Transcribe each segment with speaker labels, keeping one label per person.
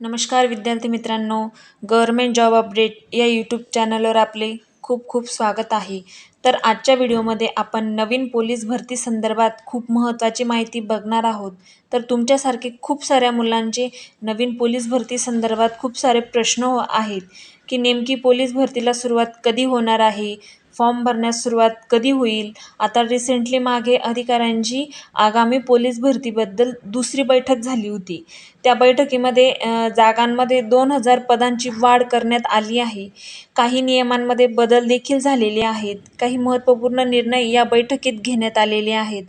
Speaker 1: नमस्कार विद्यार्थी मित्रांनो गव्हर्मेंट जॉब अपडेट या यूट्यूब चॅनलवर आपले खूप खूप स्वागत आहे. तर आजच्या व्हिडिओमध्ये आपण नवीन पोलीस भरती संदर्भात खूप महत्त्वाची माहिती बघणार आहोत. तर तुमच्यासारखे खूप साऱ्या मुलांचे नवीन पोलीस भरती संदर्भात खूप सारे प्रश्न हो- आहेत की नेमकी पोलीस भरतीला सुरुवात कधी होणार आहे? फॉर्म भरण्यास सुरुवात कधी होईल? आता रिसेंटली मागे अधिकाऱ्यांची आगामी पोलीस भरतीबद्दल दुसरी बैठक झाली होती. त्या बैठकीमध्ये जागांमध्ये दोन हजार पदांची वाढ करण्यात आली आहे. काही नियमांमध्ये बदल देखील झालेले आहेत. काही महत्त्वपूर्ण निर्णय या बैठकीत घेण्यात आलेले आहेत.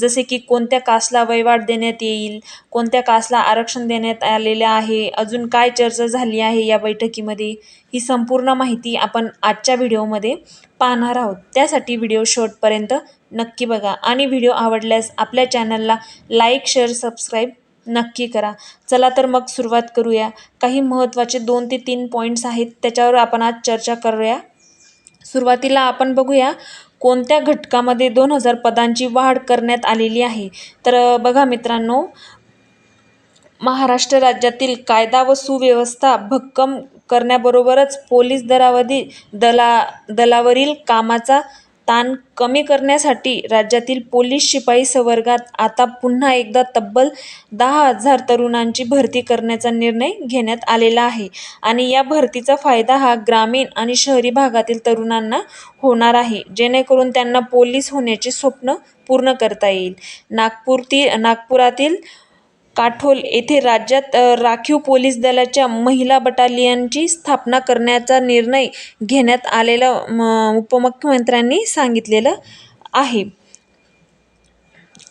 Speaker 1: जसे की कोणत्या कासला वयवाढ देण्यात येईल? कोणत्या कासला आरक्षण देण्यात आलेले आहे? अजून काय चर्चा झाली आहे या बैठकीमध्ये? ही संपूर्ण माहिती आपण आजच्या व्हिडिओमध्ये पाहणार आहोत. त्यासाठी व्हिडिओ शेवटपर्यंत नक्की बघा आणि व्हिडिओ आवडल्यास आपल्या चॅनलला लाईक शेअर सबस्क्राईब नक्की करा. चला तर मग सुरुवात करूया. काही महत्त्वाचे दोन ते तीन पॉईंट्स आहेत त्याच्यावर आपण आज चर्चा करूया. सुरुवातीला आपण बघूया कोणत्या घटकामध्ये दोन हजार पदांची वाढ करण्यात आलेली आहे. तर बघा मित्रांनो महाराष्ट्र राज्यातील कायदा व सुव्यवस्था भक्कम करण्याबरोबरच पोलीस दरावधी दला दलावरील कामाचा ताण कमी करण्यासाठी राज्यातील पोलीस शिपाई संवर्गात आता पुन्हा एकदा तब्बल दहा हजार तरुणांची भरती करण्याचा निर्णय घेण्यात आलेला आहे. आणि या भरतीचा फायदा हा ग्रामीण आणि शहरी भागातील तरुणांना होणार आहे. जेणेकरून त्यांना पोलीस होण्याचे स्वप्न पूर्ण करता येईल. नागपूरती नागपुरातील काठोल येथे राज्यात राखीव पोलीस दलाच्या महिला बटालियनची स्थापना करण्याचा निर्णय घेण्यात आलेला उपमुख्यमंत्र्यांनी सांगितलेलं आहे.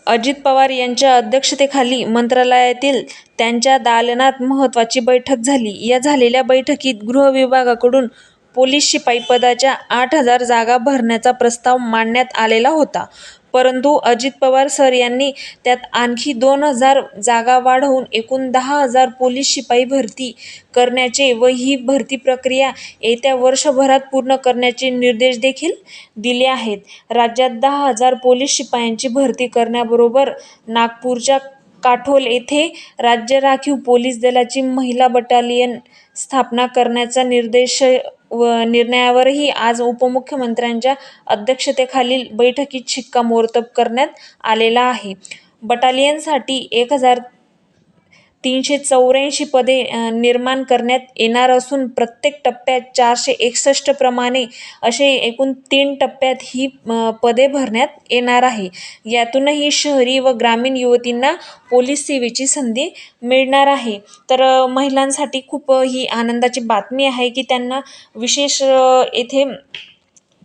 Speaker 1: अजित पवार यांच्या अध्यक्षतेखाली मंत्रालयातील त्यांच्या दालनात महत्त्वाची बैठक झाली. या झालेल्या बैठकीत गृह विभागाकडून पोलीस शिपाईपदाच्या आठ हजार जागा भरण्याचा प्रस्ताव मांडण्यात आलेला होता. परंतु अजित पवार सर यांनी त्यात आणखी दोन हजार जागा वाढवून एकूण दहा हजार पोलीस शिपाई भरती करण्याचे व ही भरती प्रक्रिया येत्या वर्षभरात पूर्ण करण्याचे निर्देश देखील दिले आहेत. राज्यात दहा हजार पोलीस शिपायांची भरती करण्याबरोबर नागपूरच्या काठोल येथे राज्य राखीव पोलीस दलाची महिला बटालियन स्थापना करण्याचा निर्देश व निर्णयावरही आज उपमुख्यमंत्र्यांच्या अध्यक्षतेखालील बैठकीत शिक्कामोर्तब करण्यात आलेला आहे. बटालियनसाठी एक हजार तीनशे चौऱ्याऐंशी पदे निर्माण करण्यात येणार असून प्रत्येक टप्प्यात चारशे एकसष्ट प्रमाणे असे एकूण तीन टप्प्यात ही पदे भरण्यात येणार आहे. यातूनही शहरी व ग्रामीण युवतींना पोलीस सेवेची संधी मिळणार आहे. तर महिलांसाठी खूप ही आनंदाची बातमी आहे की त्यांना विशेष येथे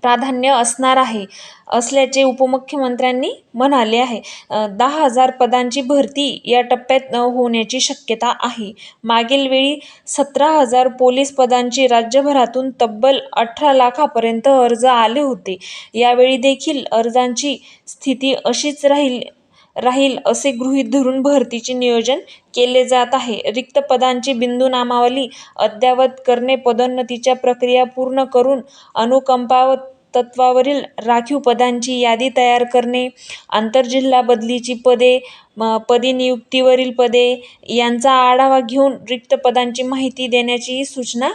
Speaker 1: प्राधान्य असणार आहे असल्याचे उपमुख्यमंत्र्यांनी म्हणाले आहे. दहा हजार पदांची भरती या टप्प्यात होण्याची शक्यता आहे. मागील वेळी सतरा हजार पोलीस पदांची राज्यभरातून तब्बल अठरा लाखापर्यंत अर्ज आले होते. यावेळी देखील अर्जांची स्थिती अशीच राहील राहील असे गृहीत धरून भरतीचे नियोजन केले जात आहे. रिक्त पदांची बिंदू नामावली अद्ययावत करणे पदोन्नतीच्या प्रक्रिया पूर्ण करून अनुकंपा व तत्वावरील राखीव पदांची यादी तयार करणे आंतरजिल्हा बदलीची पदे म, पदी नियुक्तीवरील पदे यांचा आढावा घेऊन रिक्त पदांची माहिती देण्याची सूचना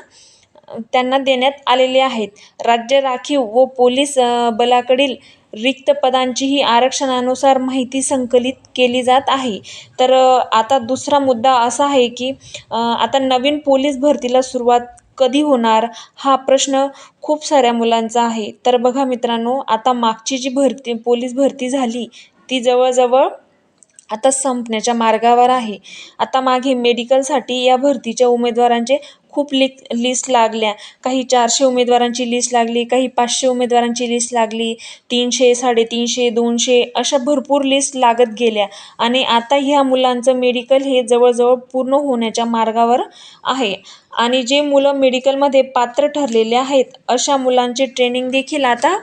Speaker 1: त्यांना देण्यात आलेली आहेत. राज्य राखीव व पोलीस बलाकडील रिक्त पदांचीही आरक्षणानुसार माहिती संकलित केली जात आहे. तर आता दुसरा मुद्दा असा आहे की आता नवीन पोलीस भरतीला सुरुवात कधी होणार हा प्रश्न खूप साऱ्या मुलांचा आहे. तर बघा मित्रांनो आता मागची जी भरती पोलीस भरती झाली ती जवळजवळ आता संपण्याच्या मार्गावर आहे. आता मागे मेडिकलसाठी या भरतीच्या उमेदवारांचे खूप लिक लिस्ट लागल्या. काही चारशे उमेदवारांची लिस्ट लागली काही पाचशे उमेदवारांची लिस्ट लागली तीनशे साडेतीनशे दोनशे अशा भरपूर लिस्ट लागत गेल्या. आणि आता ह्या मुलांचं मेडिकल हे जवळजवळ पूर्ण होण्याच्या मार्गावर आहे. आणि जे मुलं मेडिकलमध्ये पात्र ठरलेले आहेत अशा मुलांचे ट्रेनिंग देखील आता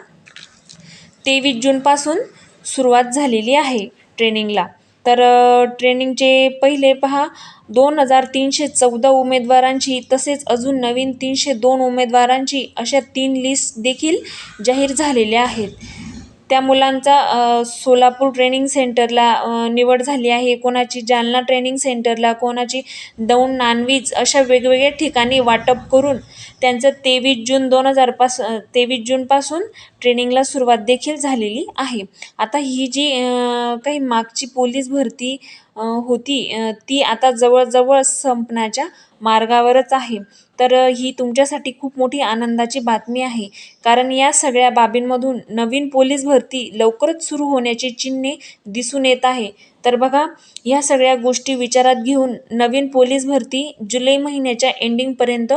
Speaker 1: तेवीस जूनपासून सुरुवात झालेली आहे ट्रेनिंगला तर ट्रेनिंगचे पहिले पहा दोन हजार तीनशे चौदा उमेदवारांची तसेच अजून नवीन तीनशे दोन उमेदवारांची अशा तीन लिस्ट देखील जाहीर झालेल्या आहेत. त्या मुलांचा सोलापूर ट्रेनिंग सेंटरला निवड झाली आहे. कोणाची जालना ट्रेनिंग सेंटरला कोणाची दौंड नानवीज अशा वेगवेगळ्या ठिकाणी वाटप करून त्यांचं तेवीस जून दोन हजार पास तेवीस जूनपासून ट्रेनिंगला सुरुवात देखील झालेली आहे. आता ही जी काही मागची पोलीस भरती होती ती आता जवळजवळ संपण्याच्या मार्गावरच आहे. तर ही तुमच्यासाठी खूप मोठी आनंदाची बातमी आहे. कारण या सगळ्या बाबींमधून नवीन पोलीस भरती लवकरच सुरू होण्याची चिन्हे दिसून येत आहे. तर बघा ह्या सगळ्या गोष्टी विचारात घेऊन नवीन पोलीस भरती जुलै महिन्याच्या एंडिंगपर्यंत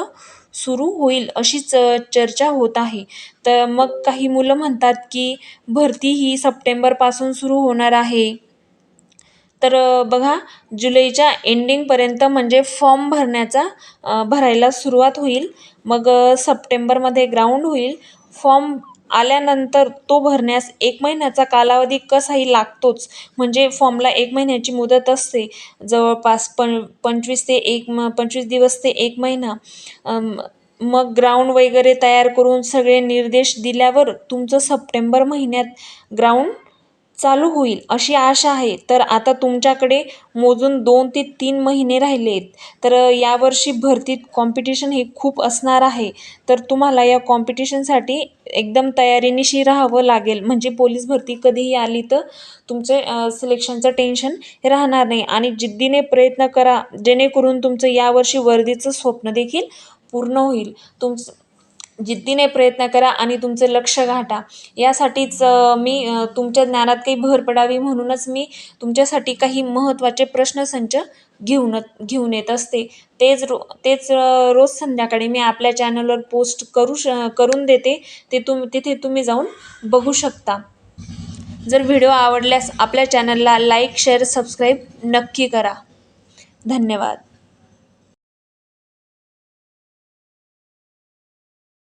Speaker 1: सुरू होईल अशीच चर्चा होत आहे. तर मग काही मुलं म्हणतात की भरती ही सप्टेंबरपासून सुरू होणार आहे. तर बघा जुलैच्या एंडिंगपर्यंत म्हणजे फॉर्म भरण्याचा भरायला सुरुवात होईल. मग सप्टेंबरमध्ये ग्राउंड होईल. फॉर्म आल्यानंतर तो भरण्यास एक महिन्याचा कालावधी कसाही लागतोच. म्हणजे फॉर्मला एक महिन्याची मुदत असते. जवळपास पं पंचवीस ते एक म पंचवीस दिवस ते एक महिना. मग ग्राउंड वगैरे तयार करून सगळे निर्देश दिल्यावर तुमचं सप्टेंबर महिन्यात ग्राउंड चालू होईल अशी आशा आहे. तर आता तुमच्याकडे मोजून दोन ते तीन महिने राहिले आहेत तर यावर्षी भरतीत कॉम्पिटिशन हे खूप असणार आहे. तर तुम्हाला या कॉम्पिटिशनसाठी एकदम तयारीनिशी राहावं लागेल. म्हणजे पोलीस भरती कधीही आली तर तुमचे सिलेक्शनचं टेन्शन हे राहणार नाही. आणि जिद्दीने प्रयत्न करा. जेणेकरून तुमचं यावर्षी वर्दीचं स्वप्न देखील पूर्ण होईल. तुमचं जिद्दीने प्रयत्न करा आणि तुमचं लक्ष गाठा. यासाठीच मी तुमच्या ज्ञानात काही भर पडावी म्हणूनच मी तुमच्यासाठी काही महत्त्वाचे प्रश्नसंच घेऊन घेऊन येत असते. तेच रो तेच रोज संध्याकाळी मी आपल्या चॅनलवर पोस्ट करू श करून देते. ते तुम तिथे तुम्ही जाऊन बघू शकता. जर व्हिडिओ आवडल्यास आपल्या चॅनलला लाईक शेअर सबस्क्राईब नक्की करा. धन्यवाद.